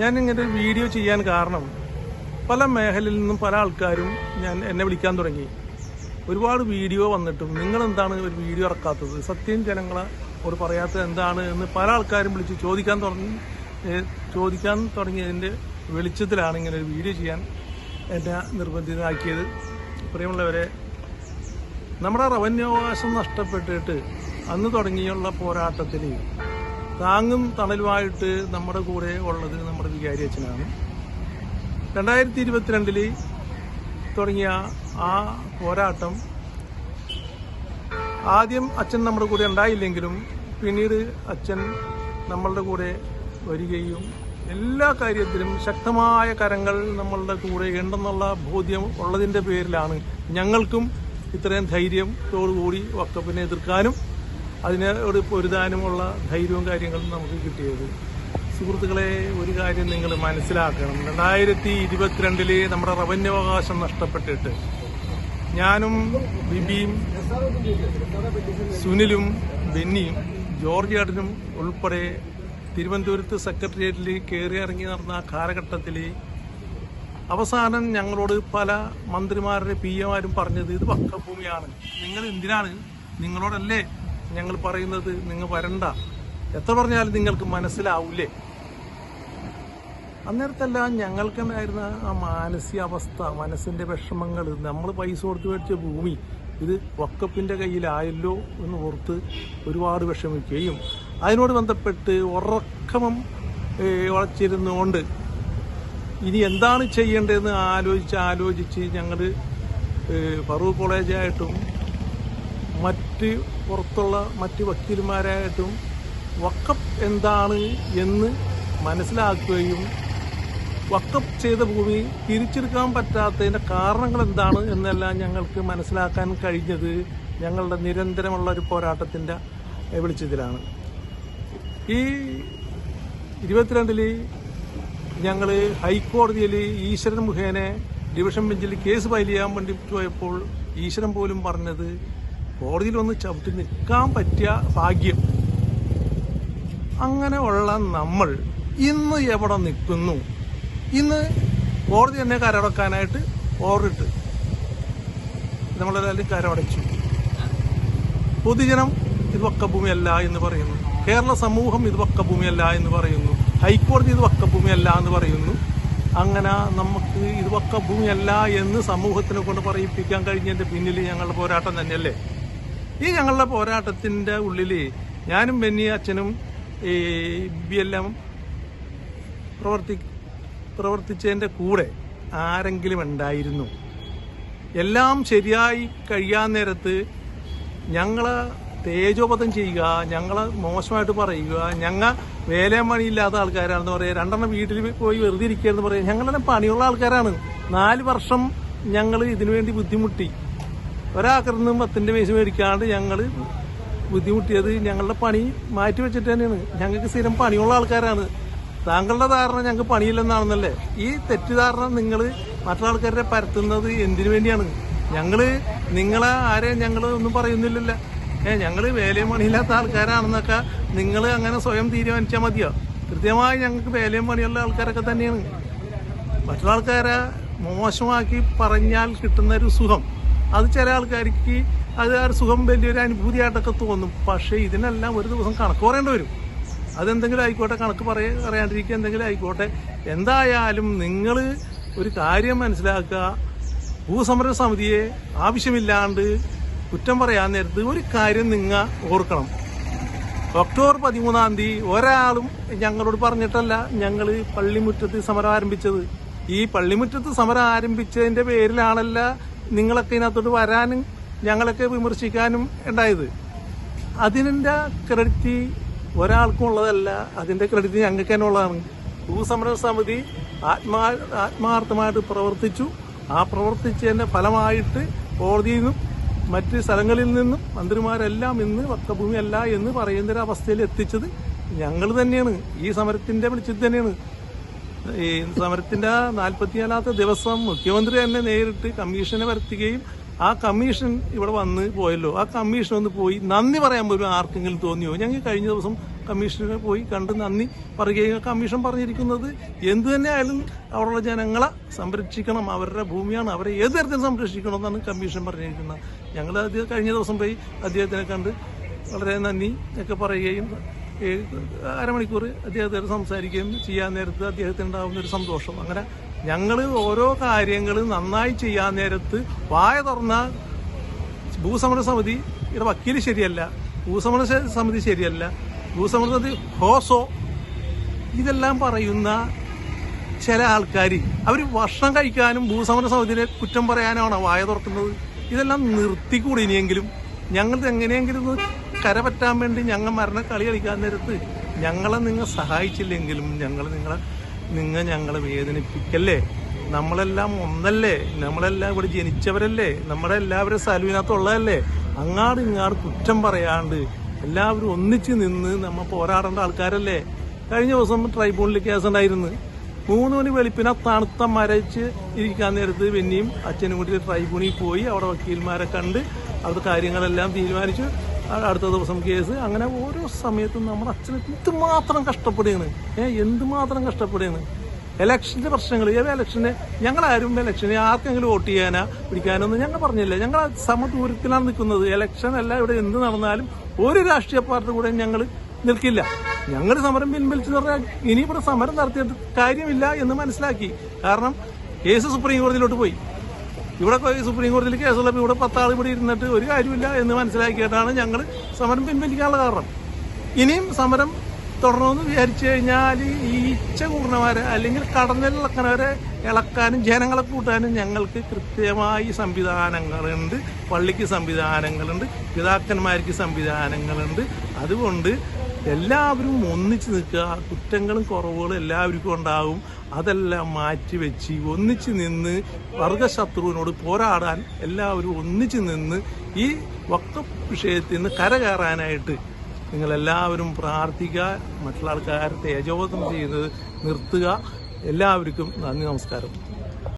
ഞാൻ ഇങ്ങനെ വീഡിയോ ചെയ്യാൻ കാരണം പല മേഖലയിൽ നിന്നും പല ആൾക്കാരും ഞാൻ എന്നെ വിളിക്കാൻ തുടങ്ങി. ഒരുപാട് വീഡിയോ വന്നിട്ടും നിങ്ങൾ എന്താണ് ഒരു വീഡിയോ ഇറക്കാത്തത്? സത്യം ജനങ്ങളെ ഒരു പറയാത്തത് എന്താണ് എന്ന് പല ആൾക്കാരും വിളിച്ച് ചോദിക്കാൻ തുടങ്ങി. ചോദിക്കാൻ തുടങ്ങിയതിന്റെ വെളിച്ചത്തിലാണ് ഇങ്ങനെ ഒരു വീഡിയോ ചെയ്യാൻ എന്നെ നിർബന്ധിതനാക്കിയത്. പ്രിയമുള്ളവരെ നമ്മുടെ റവന്യൂ അവകാശം നഷ്ടപ്പെട്ടിട്ട് അന്ന് തുടങ്ങിയുള്ള പോരാട്ടത്തിൽ താങ്ങും തണലുമായിട്ട് നമ്മുടെ കൂടെ ഉള്ളത് നമ്മുടെ വികാരി അച്ഛനാണ്. രണ്ടായിരത്തി ഇരുപത്തിരണ്ടിൽ തുടങ്ങിയ ആ പോരാട്ടം ആദ്യം അച്ഛൻ നമ്മുടെ കൂടെ ഉണ്ടായില്ലെങ്കിലും പിന്നീട് അച്ഛൻ നമ്മളുടെ കൂടെ വരികയും എല്ലാ കാര്യത്തിലും ശക്തമായ കരങ്ങൾ നമ്മളുടെ കൂടെ ഉണ്ടെന്നുള്ള ബോധ്യം ഉള്ളതിന്റെ പേരിലാണ് ഞങ്ങൾക്കും ഇത്രയും ധൈര്യത്തോടുകൂടി വക്കപ്പിനെ എതിർക്കാനും അതിനോട് പൊരുതാനുമുള്ള ധൈര്യവും കാര്യങ്ങളും നമുക്ക് കിട്ടിയത്. സുഹൃത്തുക്കളെ ഒരു കാര്യം നിങ്ങൾ മനസ്സിലാക്കണം. രണ്ടായിരത്തി ഇരുപത്തിരണ്ടിൽ നമ്മുടെ റവന്യൂ അവകാശം നഷ്ടപ്പെട്ടിട്ട് ഞാനും ബിബിയും സുനിലും ബെന്നിയും ജോർജ് ഏട്ടനും ഉൾപ്പെടെ തിരുവനന്തപുരത്ത് സെക്രട്ടേറിയറ്റിൽ കയറി ഇറങ്ങി നടന്ന ആ കാലഘട്ടത്തിൽ അവസാനം ഞങ്ങളോട് പല മന്ത്രിമാരുടെ പി എമാരും പറഞ്ഞത് ഇത് വക്കഭൂമിയാണ് നിങ്ങൾ എന്തിനാണ്? നിങ്ങളോടല്ലേ ഞങ്ങൾ പറയുന്നത് നിങ്ങൾ വരണ്ട. എത്ര പറഞ്ഞാലും നിങ്ങൾക്ക് മനസ്സിലാവൂലേ? അന്നേരത്തെല്ലാം ഞങ്ങൾക്കുണ്ടായിരുന്ന ആ മാനസികാവസ്ഥ മനസ്സിന്റെ വിഷമങ്ങൾ നമ്മൾ പൈസ കൊടുത്ത് മേടിച്ച ഭൂമി ഇത് വക്കപ്പിന്റെ കയ്യിലായല്ലോ എന്ന് ഓർത്ത് ഒരുപാട് വിഷമിക്കുകയും അതിനോട് ബന്ധപ്പെട്ട് ഉറക്കമം ഉളച്ചിരുന്നുകൊണ്ട് ഇനി എന്താണ് ചെയ്യേണ്ടതെന്ന് ആലോചിച്ച് ആലോചിച്ച് ഞങ്ങൾ ഫറൂഖ് കോളേജായിട്ടും മറ്റ് പുറത്തുള്ള മറ്റ് വക്കീലുമാരായിട്ടും വക്കപ്പ് എന്താണ് എന്ന് മനസ്സിലാക്കുകയും വക്കപ്പ് ചെയ്ത ഭൂമി തിരിച്ചെടുക്കാൻ പറ്റാത്തതിന്റെ കാരണങ്ങൾ എന്താണ് എന്നെല്ലാം ഞങ്ങൾക്ക് മനസ്സിലാക്കാൻ കഴിഞ്ഞത് ഞങ്ങളുടെ നിരന്തരമുള്ള ഒരു പോരാട്ടത്തിന്റെ വെളിച്ചത്തിലാണ്. ഈ ഇരുപത്തിരണ്ടിൽ ഞങ്ങൾ ഹൈക്കോടതിയിൽ ഈശ്വരൻ മുഖേന ഡിവിഷൻ ബെഞ്ചിൽ കേസ് ഫയൽ ചെയ്യാൻ വേണ്ടി പോയപ്പോൾ ഈശ്വരൻ പോലും പറഞ്ഞത് കോടതിയിൽ ഒന്ന് ചവിട്ടി നിൽക്കാൻ പറ്റിയ ഭാഗ്യം. അങ്ങനെ ഉള്ള നമ്മൾ ഇന്ന് എവിടെ നിൽക്കുന്നു? ഇന്ന് കോടതി തന്നെ കരടക്കാനായിട്ട് ഓർഡിട്ട് നമ്മളെല്ലാവരും കരടച്ചു. പൊതുജനം ഇത് വക്കഭൂമിയല്ല എന്ന് പറയുന്നു. കേരള സമൂഹം ഇത് വക്കഭൂമിയല്ല എന്ന് പറയുന്നു. ഹൈക്കോടതി ഇത് വക്കഭൂമിയല്ല എന്ന് പറയുന്നു. അങ്ങനെ നമുക്ക് ഇത് വക്കഭൂമിയല്ല എന്ന് സമൂഹത്തിനെ കൊണ്ട് പറയിപ്പിക്കാൻ കഴിഞ്ഞതിന്റെ പിന്നിൽ ഞങ്ങളുടെ പോരാട്ടം തന്നെയല്ലേ? ഈ ഞങ്ങളുടെ പോരാട്ടത്തിന്റെ ഉള്ളിൽ ഞാനും ബെന്നി അച്ഛനും ഈ ബി പ്രവർത്തി പ്രവർത്തിച്ചതിന്റെ കൂടെ ആരെങ്കിലും ഉണ്ടായിരുന്നു. എല്ലാം ശരിയായി കഴിയാൻ നേരത്ത് ഞങ്ങളെ തേജോപതം ചെയ്യുക ഞങ്ങളെ മോശമായിട്ട് പറയുക ഞങ്ങൾ ഞങ്ങ പണിയില്ലാത്ത ആൾക്കാരാണെന്ന് പറയുക രണ്ടെണ്ണം വീട്ടിൽ പോയി വെറുതെ ഇരിക്കുകയെന്ന് പറയുക ഞങ്ങളെല്ലാം പണിയുള്ള ആൾക്കാരാണ്. നാല് വർഷം ഞങ്ങൾ ഇതിനു വേണ്ടി ബുദ്ധിമുട്ടി നിന്നും പത്തിന്റെ പൈസ മേടിക്കാണ്ട് ഞങ്ങൾ ബുദ്ധിമുട്ടിയത് ഞങ്ങളുടെ പണി മാറ്റി വെച്ചിട്ട് തന്നെയാണ്. ഞങ്ങൾക്ക് സ്ഥിരം പണിയുള്ള ആൾക്കാരാണ്. താങ്കളുടെ ധാരണ ഞങ്ങൾക്ക് പണിയില്ലെന്നാണെന്നല്ലേ? ഈ തെറ്റിദ്ധാരണ നിങ്ങൾ മറ്റാൾക്കാരെ പരത്തുന്നത് എന്തിനു വേണ്ടിയാണ്? ഞങ്ങൾ നിങ്ങളെ ആരെയും ഞങ്ങൾ ഒന്നും പറയുന്നില്ലല്ല. ഏ ഞങ്ങൾ വേലയും പണിയില്ലാത്ത ആൾക്കാരാണെന്നൊക്കെ നിങ്ങൾ അങ്ങനെ സ്വയം തീരുമാനിച്ചാൽ മതിയോ? കൃത്യമായി ഞങ്ങൾക്ക് വേലയും പണിയുള്ള ആൾക്കാരൊക്കെ തന്നെയാണ്. മറ്റുള്ള ആൾക്കാരെ മോശമാക്കി പറഞ്ഞാൽ കിട്ടുന്നൊരു സുഖം. അത് ചില ആൾക്കാർക്ക് അത് ആ സുഖം വലിയൊരു അനുഭൂതിയായിട്ടൊക്കെ തോന്നും. പക്ഷേ ഇതിനെല്ലാം ഒരു ദിവസം കണക്ക് പറയേണ്ടി വരും. അതെന്തെങ്കിലും ആയിക്കോട്ടെ കണക്ക് പറയ പറയാണ്ടിരിക്കുക എന്തെങ്കിലും ആയിക്കോട്ടെ. എന്തായാലും നിങ്ങൾ ഒരു കാര്യം മനസ്സിലാക്കുക. ഭൂസമര സമിതിയെ ആവശ്യമില്ലാണ്ട് കുറ്റം പറയാൻ നേരത്ത് ഒരു കാര്യം നിങ്ങൾ ഓർക്കണം. ഒക്ടോബർ പതിമൂന്നാം തീയതി ഒരാളും ഞങ്ങളോട് പറഞ്ഞിട്ടല്ല ഞങ്ങൾ പള്ളിമുറ്റത്ത് സമരം ആരംഭിച്ചത്. ഈ പള്ളിമുറ്റത്ത് സമരം ആരംഭിച്ചതിന്റെ പേരിലാണല്ല നിങ്ങളൊക്കെ ഇതിനകത്തോട്ട് വരാനും ഞങ്ങളൊക്കെ വിമർശിക്കാനും ഉണ്ടായത്. അതിന്റെ ക്രെഡിറ്റ് ഒരാൾക്കും ഉള്ളതല്ല അതിന്റെ ക്രെഡിറ്റ് ഞങ്ങൾക്ക് തന്നെ ഉള്ളതാണ്. ഭൂസമര സമിതി ആത്മാ ആത്മാർത്ഥമായിട്ട് പ്രവർത്തിച്ചു. ആ പ്രവർത്തിച്ചതിന്റെ ഫലമായിട്ട് കോടതിയിൽ നിന്നും മറ്റ് സ്ഥലങ്ങളിൽ നിന്നും മന്ത്രിമാരെല്ലാം ഇന്ന് വക്തഭൂമിയല്ല എന്ന് പറയുന്ന ഒരു അവസ്ഥയിൽ എത്തിച്ചത് ഞങ്ങൾ തന്നെയാണ്. ഈ സമരത്തിന്റെ വെളിച്ചത്തിൽ തന്നെയാണ്. ഈ സമരത്തിന്റെ നാൽപ്പത്തിനാലാമത്തെ ദിവസം മുഖ്യമന്ത്രി തന്നെ നേരിട്ട് കമ്മീഷനെ വരുത്തുകയും ആ കമ്മീഷൻ ഇവിടെ വന്ന് പോയല്ലോ. ആ കമ്മീഷൻ ഒന്ന് പോയി നന്ദി പറയാൻ പോലും ആർക്കെങ്കിലും തോന്നിയോ? ഞങ്ങൾ കഴിഞ്ഞ ദിവസം കമ്മീഷനെ പോയി കണ്ട് നന്ദി പറയുകയും കമ്മീഷൻ പറഞ്ഞിരിക്കുന്നത് എന്ത് തന്നെ ആയാലും അവിടെയുള്ള ജനങ്ങളെ സംരക്ഷിക്കണം. അവരുടെ ഭൂമിയാണ്. അവരെ ഏത് തരത്തിൽ സംരക്ഷിക്കണം എന്നാണ് കമ്മീഷൻ പറഞ്ഞിരിക്കുന്നത്. ഞങ്ങൾ അത് കഴിഞ്ഞ ദിവസം പോയി അദ്ദേഹത്തിനെ കണ്ട് വളരെ നന്ദി ഒക്കെ പറയുകയും അരമണിക്കൂർ അദ്ദേഹത്തോട് സംസാരിക്കുകയും ചെയ്യാൻ നേരത്ത് അദ്ദേഹത്തിന് ഉണ്ടാകുന്ന ഒരു സന്തോഷം. അങ്ങനെ ഞങ്ങൾ ഓരോ കാര്യങ്ങൾ നന്നായി ചെയ്യാൻ നേരത്ത് വായ തുറന്ന ഭൂസമര ഇവിടെ വക്കീൽ ശരിയല്ല ഭൂസമര സമിതി ശരിയല്ല ഭൂസമര സമിതി ഹോസോ ഇതെല്ലാം പറയുന്ന ചില ആൾക്കാർ അവർ ഭക്ഷണം കഴിക്കാനും ഭൂസമര സമിതിനെ കുറ്റം പറയാനാണോ വായ തുറക്കുന്നത്? ഇതെല്ലാം നിർത്തിക്കൂടി ഇനിയെങ്കിലും? ഞങ്ങൾ എങ്ങനെയെങ്കിലും കരപറ്റാൻ വേണ്ടി ഞങ്ങൾ മരണ കളി കളിക്കാൻ നേരത്ത് ഞങ്ങളെ നിങ്ങൾ സഹായിച്ചില്ലെങ്കിലും ഞങ്ങൾ നിങ്ങളെ നിങ്ങൾ ഞങ്ങളെ വേദനിപ്പിക്കല്ലേ? നമ്മളെല്ലാം ഒന്നല്ലേ? നമ്മളെല്ലാം ഇവിടെ ജനിച്ചവരല്ലേ? നമ്മുടെ എല്ലാവരും സലുവിനകത്തുള്ളതല്ലേ അങ്ങാട് ഇങ്ങാട് കുറ്റം പറയാണ്ട് എല്ലാവരും ഒന്നിച്ച് നിന്ന് നമ്മൾ പോരാടേണ്ട ആൾക്കാരല്ലേ? കഴിഞ്ഞ ദിവസം ട്രൈബ്യൂണലിൽ കേസുണ്ടായിരുന്നു മൂന്ന് മണി വെളുപ്പിനെ തണുത്ത മരച്ച് ഇരിക്കാൻ നേരത്ത് പിന്നെയും അച്ഛനും കൂടി ട്രൈബ്യൂണിൽ പോയി. അവിടെ വക്കീൽമാരെ കണ്ട് അവിടുത്തെ കാര്യങ്ങളെല്ലാം തീരുമാനിച്ചു. അടുത്ത ദിവസം കേസ്. അങ്ങനെ ഓരോ സമയത്തും നമ്മുടെ അച്ഛന് എന്തുമാത്രം കഷ്ടപ്പെടുകയാണ്. ഏഹ് എന്തുമാത്രം കഷ്ടപ്പെടുകയാണ്. ഇലക്ഷന്റെ പ്രശ്നങ്ങൾ ഏത് ഇലക്ഷന് ഞങ്ങളാരും ഇലക്ഷന് ആർക്കെങ്കിലും വോട്ട് ചെയ്യാനാ പിടിക്കാനൊന്നും ഞങ്ങൾ പറഞ്ഞില്ല. ഞങ്ങൾ സമദൂരത്തിലാണ് നിൽക്കുന്നത്. ഇലക്ഷൻ അല്ല ഇവിടെ എന്ത് നടന്നാലും ഒരു രാഷ്ട്രീയ പാർട്ടി കൂടെ ഞങ്ങൾ നിൽക്കില്ല. ഞങ്ങൾ സമരം പിൻവലിച്ചു പറഞ്ഞാൽ ഇനി ഇവിടെ സമരം നടത്തിയിട്ട് കാര്യമില്ല എന്ന് മനസ്സിലാക്കി. കാരണം കേസ് സുപ്രീം കോടതിയിലോട്ട് പോയി. ഇവിടെ സുപ്രീം കോടതിയിൽ കേസുള്ളപ്പോൾ ഇവിടെ പത്താൾ ഇവിടെ ഇരുന്നിട്ട് ഒരു കാര്യമില്ല എന്ന് മനസ്സിലാക്കിയിട്ടാണ് ഞങ്ങൾ സമരം പിൻവലിക്കാനുള്ള കാരണം. ഇനിയും സമരം തുടരണമെന്ന് വിചാരിച്ചു കഴിഞ്ഞാൽ ഈ കൂടണവരെ അല്ലെങ്കിൽ കടന്നിലിളക്കണവരെ ഇളക്കാനും ജനങ്ങളെ കൂട്ടാനും ഞങ്ങൾക്ക് കൃത്യമായി സംവിധാനങ്ങളുണ്ട്. പള്ളിക്ക് സംവിധാനങ്ങളുണ്ട്. പിതാക്കന്മാർക്ക് സംവിധാനങ്ങളുണ്ട്. അതുകൊണ്ട് എല്ലാവരും ഒന്നിച്ച് നിൽക്കുക. കുറ്റങ്ങളും കുറവുകളും എല്ലാവർക്കും ഉണ്ടാവും. അതെല്ലാം മാറ്റിവെച്ച് ഒന്നിച്ച് നിന്ന് വർഗശത്രുവിനോട് പോരാടാൻ എല്ലാവരും ഒന്നിച്ച് നിന്ന് ഈ വക്ത വിഷയത്തിൽ നിന്ന് കരകയറാനായിട്ട് നിങ്ങളെല്ലാവരും പ്രാർത്ഥിക്കുക മറ്റുള്ള ആൾക്കാർ തേജോവധം ചെയ്യുന്നത് നിർത്തുക. എല്ലാവർക്കും നന്ദി നമസ്കാരം.